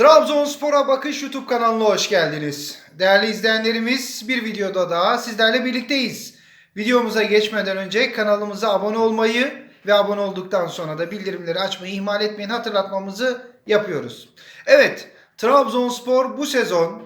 Trabzonspor'a Bakış YouTube kanalına hoş geldiniz. Değerli izleyenlerimiz bir videoda daha sizlerle birlikteyiz. Videomuza geçmeden önce kanalımıza abone olmayı ve abone olduktan sonra da bildirimleri açmayı ihmal etmeyin hatırlatmamızı yapıyoruz. Evet Trabzonspor bu sezon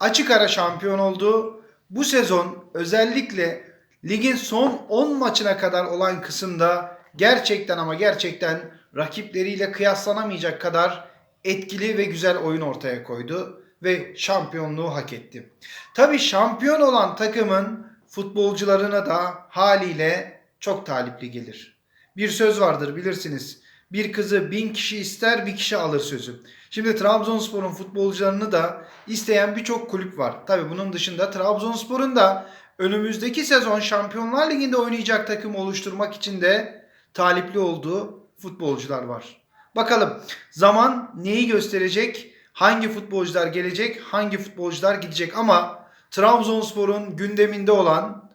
açık ara şampiyon oldu. Bu sezon özellikle ligin son 10 maçına kadar olan kısımda gerçekten ama gerçekten rakipleriyle kıyaslanamayacak kadar etkili ve güzel oyun ortaya koydu ve şampiyonluğu hak etti. Tabi şampiyon olan takımın futbolcularına da haliyle çok talipli gelir. Bir söz vardır bilirsiniz. Bir kızı bin kişi ister bir kişi alır sözü. Şimdi Trabzonspor'un futbolcularını da isteyen birçok kulüp var. Tabi bunun dışında Trabzonspor'un da önümüzdeki sezon Şampiyonlar Ligi'nde oynayacak takım oluşturmak için de talipli olduğu futbolcular var. Bakalım zaman neyi gösterecek? Hangi futbolcular gelecek? Hangi futbolcular gidecek? Ama Trabzonspor'un gündeminde olan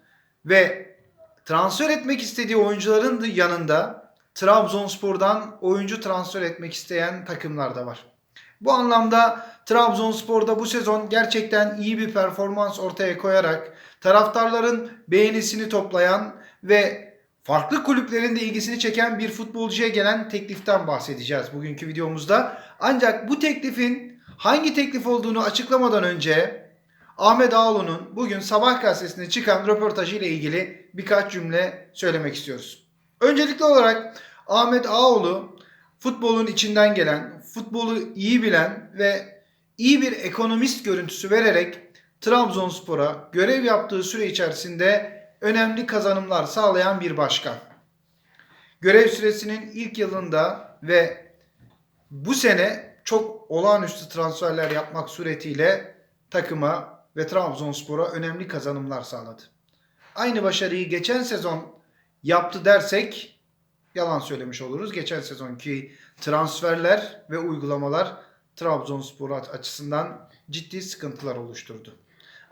ve transfer etmek istediği oyuncuların da yanında Trabzonspor'dan oyuncu transfer etmek isteyen takımlar da var. Bu anlamda Trabzonspor'da bu sezon gerçekten iyi bir performans ortaya koyarak taraftarların beğenisini toplayan ve farklı kulüplerin de ilgisini çeken bir futbolcuya gelen tekliften bahsedeceğiz bugünkü videomuzda. Ancak bu teklifin hangi teklif olduğunu açıklamadan önce Ahmet Ağaoğlu'nun bugün Sabah gazetesinde çıkan röportajı ile ilgili birkaç cümle söylemek istiyoruz. Öncelikli olarak Ahmet Ağaoğlu futbolun içinden gelen, futbolu iyi bilen ve iyi bir ekonomist görüntüsü vererek Trabzonspor'a görev yaptığı süre içerisinde önemli kazanımlar sağlayan bir başkan. Görev süresinin ilk yılında ve bu sene çok olağanüstü transferler yapmak suretiyle takıma ve Trabzonspor'a önemli kazanımlar sağladı. Aynı başarıyı geçen sezon yaptı dersek yalan söylemiş oluruz. Geçen sezonki transferler ve uygulamalar Trabzonspor açısından ciddi sıkıntılar oluşturdu.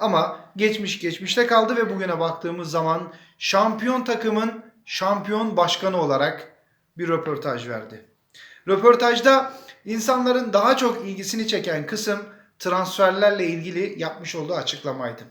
Ama geçmiş geçmişte kaldı ve bugüne baktığımız zaman şampiyon takımın şampiyon başkanı olarak bir röportaj verdi. Röportajda insanların daha çok ilgisini çeken kısım transferlerle ilgili yapmış olduğu açıklamaydı.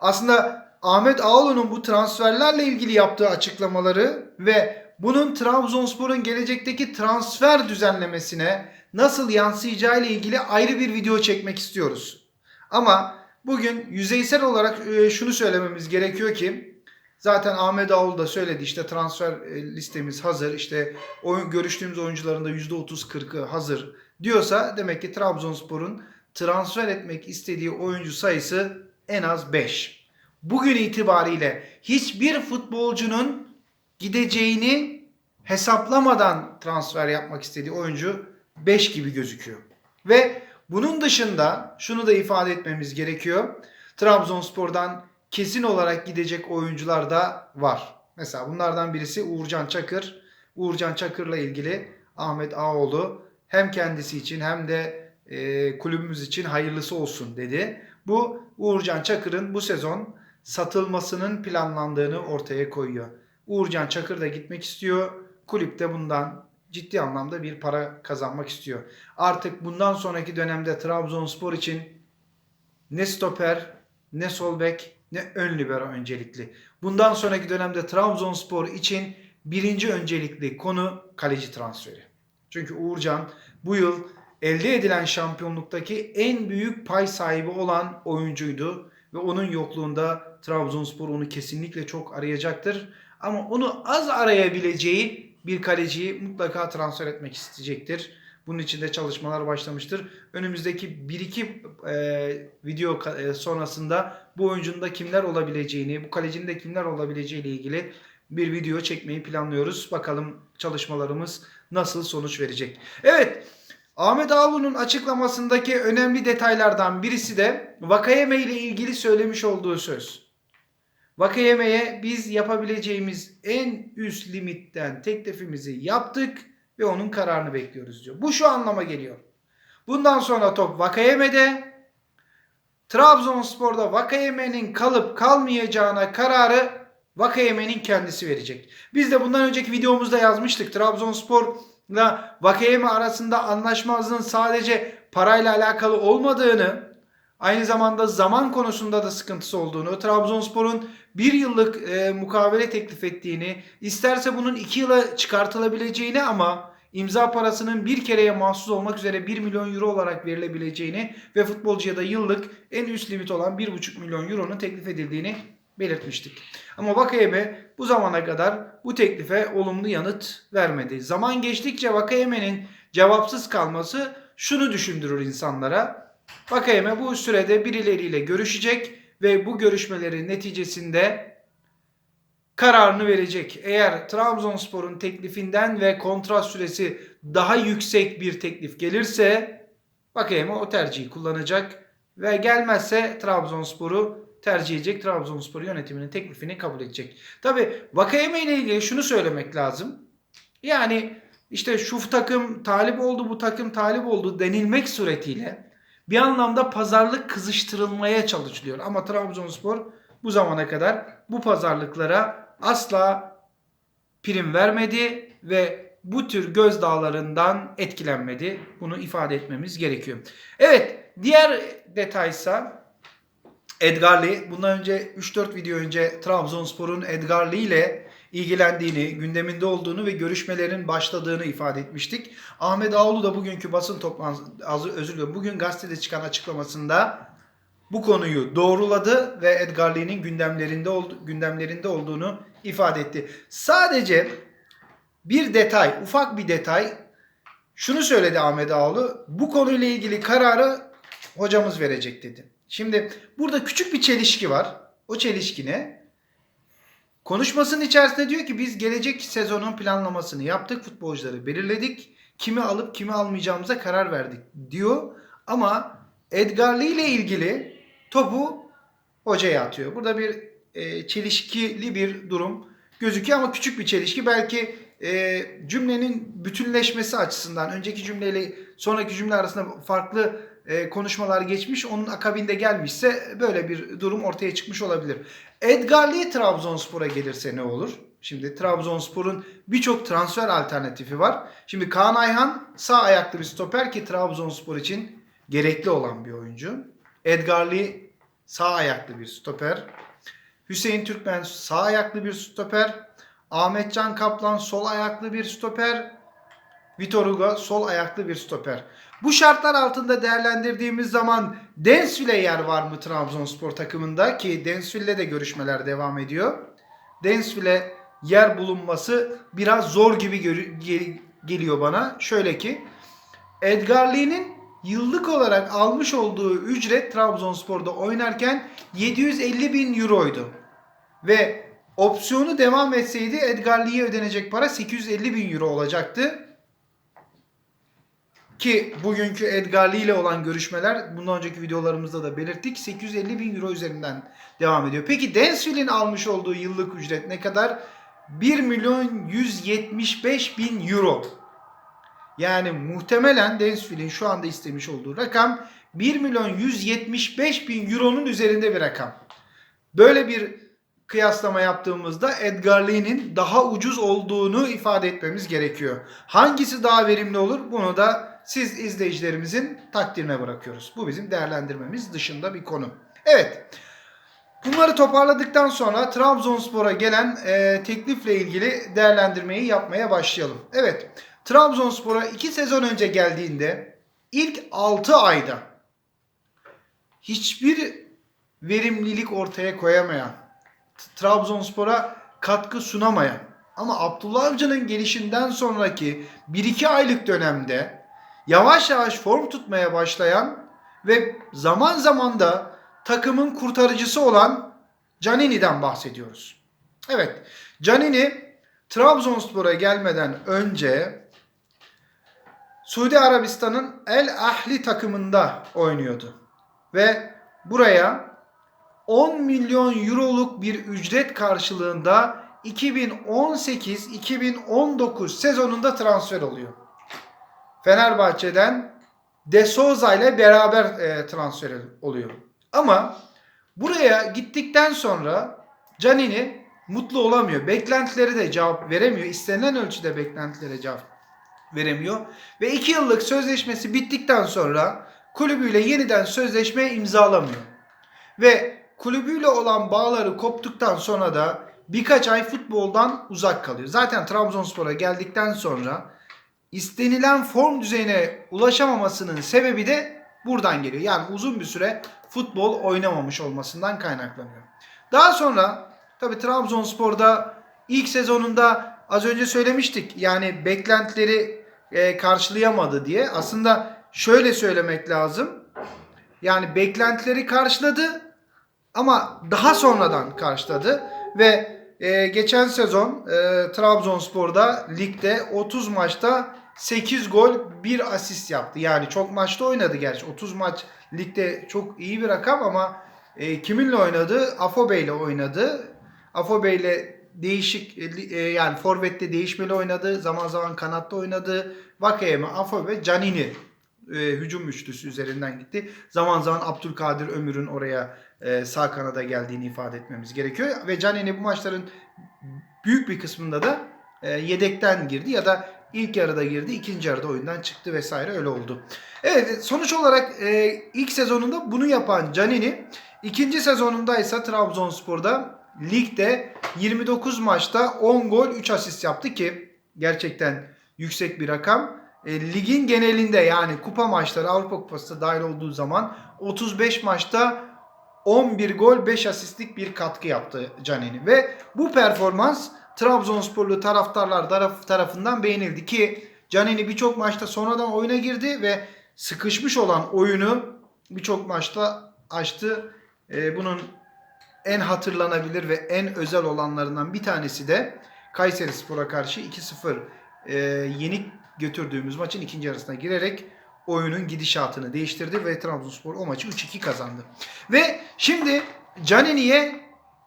Aslında Ahmet Ağaoğlu'nun bu transferlerle ilgili yaptığı açıklamaları ve bunun Trabzonspor'un gelecekteki transfer düzenlemesine nasıl yansıyacağı ile ilgili ayrı bir video çekmek istiyoruz. Ama bugün yüzeysel olarak e, şunu söylememiz gerekiyor ki zaten Ahmet Ağaoğlu da söyledi işte transfer e, listemiz hazır işte oyun, görüştüğümüz oyuncuların da %30-40'ı hazır diyorsa demek ki Trabzonspor'un transfer etmek istediği oyuncu sayısı en az 5. Bugün itibariyle hiçbir futbolcunun gideceğini hesaplamadan transfer yapmak istediği oyuncu 5 gibi gözüküyor. Ve bunun dışında şunu da ifade etmemiz gerekiyor. Trabzonspor'dan kesin olarak gidecek oyuncular da var. Mesela bunlardan birisi Uğurcan Çakır. Uğurcan Çakır'la ilgili Ahmet Ağoğlu hem kendisi için hem de e, kulübümüz için hayırlısı olsun dedi. Bu Uğurcan Çakır'ın bu sezon satılmasının planlandığını ortaya koyuyor. Uğurcan Çakır da gitmek istiyor. Kulüp de bundan ciddi anlamda bir para kazanmak istiyor. Artık bundan sonraki dönemde Trabzonspor için ne stoper, ne sol bek, ne ön libero öncelikli. Bundan sonraki dönemde Trabzonspor için birinci öncelikli konu kaleci transferi. Çünkü Uğurcan bu yıl elde edilen şampiyonluktaki en büyük pay sahibi olan oyuncuydu ve onun yokluğunda Trabzonspor onu kesinlikle çok arayacaktır. Ama onu az arayabileceği bir kaleciyi mutlaka transfer etmek isteyecektir. Bunun için de çalışmalar başlamıştır. Önümüzdeki 1-2 e, video e, sonrasında bu oyuncunun da kimler olabileceğini, bu kalecinin de kimler olabileceği ile ilgili bir video çekmeyi planlıyoruz. Bakalım çalışmalarımız nasıl sonuç verecek. Evet, Ahmet Ağaoğlu'nun açıklamasındaki önemli detaylardan birisi de Vakayeme ile ilgili söylemiş olduğu söz. Vakayeme'ye biz yapabileceğimiz en üst limitten teklifimizi yaptık ve onun kararını bekliyoruz diyor. Bu şu anlama geliyor. Bundan sonra top Vakayeme'de Trabzonspor'da Vakayeme'nin kalıp kalmayacağına kararı Vakayeme'nin kendisi verecek. Biz de bundan önceki videomuzda yazmıştık. Trabzonspor'la Vakayeme arasında anlaşmazlığın sadece parayla alakalı olmadığını, aynı zamanda zaman konusunda da sıkıntısı olduğunu, Trabzonspor'un bir yıllık e, mukavele teklif ettiğini, isterse bunun iki yıla çıkartılabileceğini ama imza parasının bir kereye mahsus olmak üzere 1 milyon euro olarak verilebileceğini ve futbolcuya da yıllık en üst limit olan 1,5 milyon euronun teklif edildiğini belirtmiştik. Ama Vakayeme bu zamana kadar bu teklife olumlu yanıt vermedi. Zaman geçtikçe Vakayeme'nin cevapsız kalması şunu düşündürür insanlara. Vakayeme bu sürede birileriyle görüşecek ve bu görüşmelerin neticesinde kararını verecek. Eğer Trabzonspor'un teklifinden ve kontrat süresi daha yüksek bir teklif gelirse Vakayeme o tercihi kullanacak ve gelmezse Trabzonspor'u tercih edecek. Trabzonspor yönetiminin teklifini kabul edecek. Tabi Vakayeme ile ilgili şunu söylemek lazım. Yani işte şu takım talip oldu, bu takım talip oldu denilmek suretiyle bir anlamda pazarlık kızıştırılmaya çalışılıyor. Ama Trabzonspor bu zamana kadar bu pazarlıklara asla prim vermedi ve bu tür gözdağlarından etkilenmedi. Bunu ifade etmemiz gerekiyor. Evet, diğer detaysa Edgar Lee. Bundan önce 3-4 video önce Trabzonspor'un Edgar Lee ile ilgilendiğini, gündeminde olduğunu ve görüşmelerin başladığını ifade etmiştik. Ahmet Ağoğlu da bugünkü basın toplantısı, özür diliyorum, bugün gazetede çıkan açıklamasında bu konuyu doğruladı ve Edgar Lee'nin gündemlerinde, gündemlerinde olduğunu ifade etti. Sadece bir detay, ufak bir detay şunu söyledi Ahmet Ağoğlu. Bu konuyla ilgili kararı hocamız verecek dedi. Şimdi burada küçük bir çelişki var. O çelişki ne? Konuşmasının içerisinde diyor ki biz gelecek sezonun planlamasını yaptık. Futbolcuları belirledik. Kimi alıp kimi almayacağımıza karar verdik diyor. Ama Edgar Lee ile ilgili topu hocaya atıyor. Burada bir e, çelişkili bir durum gözüküyor ama küçük bir çelişki. Belki e, cümlenin bütünleşmesi açısından önceki cümleyle sonraki cümle arasında farklı e, konuşmalar geçmiş. Onun akabinde gelmişse böyle bir durum ortaya çıkmış olabilir. Edgar Lee Trabzonspor'a gelirse ne olur? Şimdi Trabzonspor'un birçok transfer alternatifi var. Şimdi Kaan Ayhan sağ ayaklı bir stoper ki Trabzonspor için gerekli olan bir oyuncu. Edgar Lee sağ ayaklı bir stoper. Hüseyin Türkmen sağ ayaklı bir stoper. Ahmetcan Kaplan sol ayaklı bir stoper. Vitor Hugo sol ayaklı bir stoper. Bu şartlar altında değerlendirdiğimiz zaman Densville'e yer var mı Trabzonspor takımında ki Densville'le de görüşmeler devam ediyor. Densville'e yer bulunması biraz zor gibi gel- geliyor bana. Şöyle ki Edgar Lee'nin yıllık olarak almış olduğu ücret Trabzonspor'da oynarken 750 bin euroydu. Ve opsiyonu devam etseydi Edgar Lee'ye ödenecek para 850 bin euro olacaktı. Ki bugünkü Edgar Lee ile olan görüşmeler bundan önceki videolarımızda da belirttik. 850 bin euro üzerinden devam ediyor. Peki Densville'in almış olduğu yıllık ücret ne kadar? 1 milyon 175 bin euro. Yani muhtemelen Densville'in şu anda istemiş olduğu rakam 1 milyon 175 bin euronun üzerinde bir rakam. Böyle bir kıyaslama yaptığımızda Edgar Lee'nin daha ucuz olduğunu ifade etmemiz gerekiyor. Hangisi daha verimli olur? Bunu da siz izleyicilerimizin takdirine bırakıyoruz. Bu bizim değerlendirmemiz dışında bir konu. Evet. Bunları toparladıktan sonra Trabzonspor'a gelen e, teklifle ilgili değerlendirmeyi yapmaya başlayalım. Evet. Trabzonspor'a 2 sezon önce geldiğinde ilk 6 ayda hiçbir verimlilik ortaya koyamayan, Trabzonspor'a katkı sunamayan ama Abdullah Avcı'nın gelişinden sonraki 1-2 aylık dönemde yavaş yavaş form tutmaya başlayan ve zaman zaman da takımın kurtarıcısı olan Canini'den bahsediyoruz. Evet, Canini Trabzonspor'a gelmeden önce Suudi Arabistan'ın El Ahli takımında oynuyordu. Ve buraya 10 milyon euroluk bir ücret karşılığında 2018-2019 sezonunda transfer oluyor. Fenerbahçe'den De Souza ile beraber e, transfer oluyor. Ama buraya gittikten sonra Canini mutlu olamıyor. Beklentileri de cevap veremiyor. İstenilen ölçüde beklentilere cevap veremiyor. Ve 2 yıllık sözleşmesi bittikten sonra kulübüyle yeniden sözleşme imzalamıyor. Ve kulübüyle olan bağları koptuktan sonra da birkaç ay futboldan uzak kalıyor. Zaten Trabzonspor'a geldikten sonra istenilen form düzeyine ulaşamamasının sebebi de buradan geliyor. Yani uzun bir süre futbol oynamamış olmasından kaynaklanıyor. Daha sonra tabii Trabzonspor'da ilk sezonunda az önce söylemiştik. Yani beklentileri e, karşılayamadı diye. Aslında şöyle söylemek lazım. Yani beklentileri karşıladı ama daha sonradan karşıladı ve e, geçen sezon e, Trabzonspor'da ligde 30 maçta 8 gol 1 asist yaptı. Yani çok maçta oynadı gerçi. 30 maç ligde çok iyi bir rakam ama e, kiminle oynadı? Afobe ile oynadı. Afobe ile değişik e, yani forvette değişmeli oynadı. Zaman zaman kanatta oynadı. Vakayeme, Afobe, Canini e, hücum üçlüsü üzerinden gitti. Zaman zaman Abdülkadir Ömür'ün oraya e, sağ kanada geldiğini ifade etmemiz gerekiyor. Ve Canini bu maçların büyük bir kısmında da e, yedekten girdi ya da ilk yarıda girdi, ikinci yarıda oyundan çıktı vesaire öyle oldu. Evet sonuç olarak e, ilk sezonunda bunu yapan Canini ikinci sezonunda ise Trabzonspor'da ligde 29 maçta 10 gol 3 asist yaptı ki gerçekten yüksek bir rakam. E, ligin genelinde yani kupa maçları Avrupa Kupası da dahil olduğu zaman 35 maçta 11 gol 5 asistlik bir katkı yaptı Canini. Ve bu performans Trabzonsporlu taraftarlar taraf, tarafından beğenildi ki Canini birçok maçta sonradan oyuna girdi ve sıkışmış olan oyunu birçok maçta açtı. Ee, bunun en hatırlanabilir ve en özel olanlarından bir tanesi de Kayseri Spor'a karşı 2-0 e, yenik götürdüğümüz maçın ikinci yarısına girerek oyunun gidişatını değiştirdi ve Trabzonspor o maçı 3-2 kazandı. Ve şimdi Canini'ye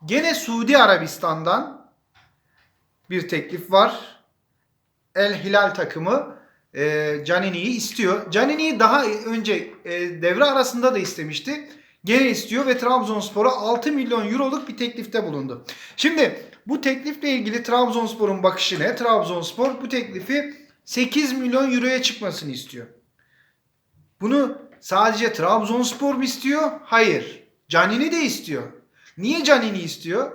gene Suudi Arabistan'dan bir teklif var. El Hilal takımı e, Canini'yi istiyor. Canini'yi daha önce e, devre arasında da istemişti. Gene istiyor ve Trabzonspor'a 6 milyon euroluk bir teklifte bulundu. Şimdi bu teklifle ilgili Trabzonspor'un bakışı ne? Trabzonspor bu teklifi 8 milyon euroya çıkmasını istiyor. Bunu sadece Trabzonspor mu istiyor? Hayır. Canini de istiyor. Niye Canini istiyor?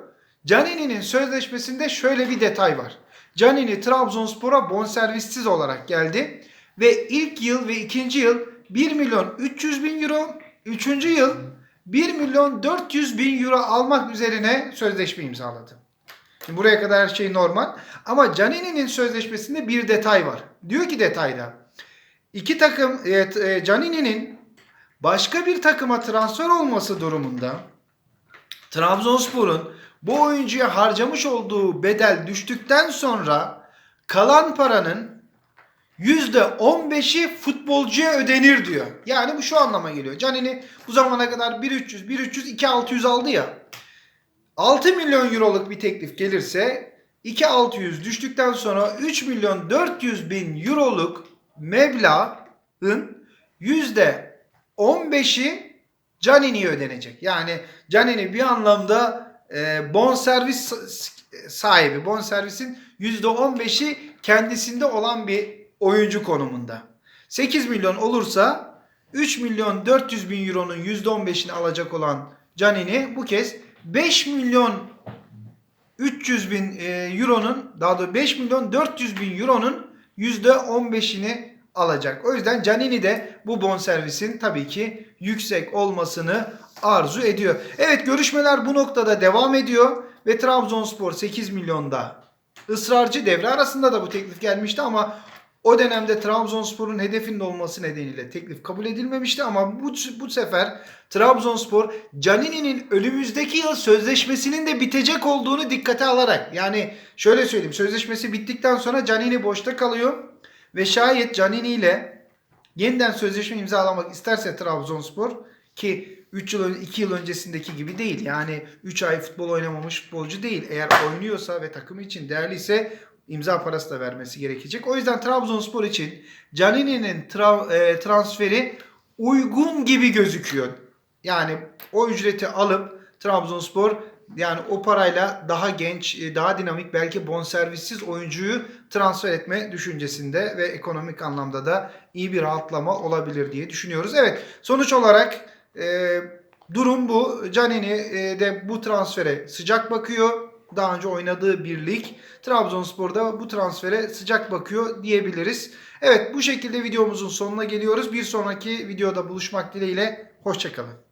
Canini'nin sözleşmesinde şöyle bir detay var. Canini Trabzonspor'a bonservissiz olarak geldi ve ilk yıl ve ikinci yıl 1 milyon 300 bin euro, üçüncü yıl 1 milyon 400 bin euro almak üzerine sözleşme imzaladı. Şimdi buraya kadar her şey normal ama Canini'nin sözleşmesinde bir detay var. Diyor ki detayda iki takım evet, e, Canini'nin başka bir takıma transfer olması durumunda Trabzonspor'un bu oyuncuya harcamış olduğu bedel düştükten sonra kalan paranın %15'i futbolcuya ödenir diyor. Yani bu şu anlama geliyor. Canini bu zamana kadar 1.300, 1.300, 2.600 aldı ya. 6 milyon euroluk bir teklif gelirse 2.600 düştükten sonra 3 milyon 400 bin euroluk meblağın %15'i Canini'ye ödenecek. Yani Canini bir anlamda e, bon servis sahibi. Bon servisin %15'i kendisinde olan bir oyuncu konumunda. 8 milyon olursa 3 milyon 400 bin euronun %15'ini alacak olan Canini bu kez 5 milyon 300 bin e, euronun daha doğrusu 5 milyon 400 bin euronun %15'ini alacak. O yüzden Canini de bu bonservisin tabii ki yüksek olmasını arzu ediyor. Evet görüşmeler bu noktada devam ediyor ve Trabzonspor 8 milyonda ısrarcı devre arasında da bu teklif gelmişti ama o dönemde Trabzonspor'un hedefinde olması nedeniyle teklif kabul edilmemişti ama bu, bu sefer Trabzonspor Canini'nin önümüzdeki yıl sözleşmesinin de bitecek olduğunu dikkate alarak yani şöyle söyleyeyim sözleşmesi bittikten sonra Canini boşta kalıyor ve şayet Canini ile yeniden sözleşme imzalamak isterse Trabzonspor ki 3 yıl 2 yıl öncesindeki gibi değil. Yani 3 ay futbol oynamamış futbolcu değil. Eğer oynuyorsa ve takımı için değerliyse imza parası da vermesi gerekecek. O yüzden Trabzonspor için Canini'nin tra- e, transferi uygun gibi gözüküyor. Yani o ücreti alıp Trabzonspor Yani o parayla daha genç, e, daha dinamik belki bonservissiz oyuncuyu transfer etme düşüncesinde ve ekonomik anlamda da iyi bir rahatlama olabilir diye düşünüyoruz. Evet sonuç olarak e, durum bu. Canini e, de bu transfere sıcak bakıyor. Daha önce oynadığı bir lig. Trabzonspor'da bu transfere sıcak bakıyor diyebiliriz. Evet bu şekilde videomuzun sonuna geliyoruz. Bir sonraki videoda buluşmak dileğiyle. Hoşçakalın.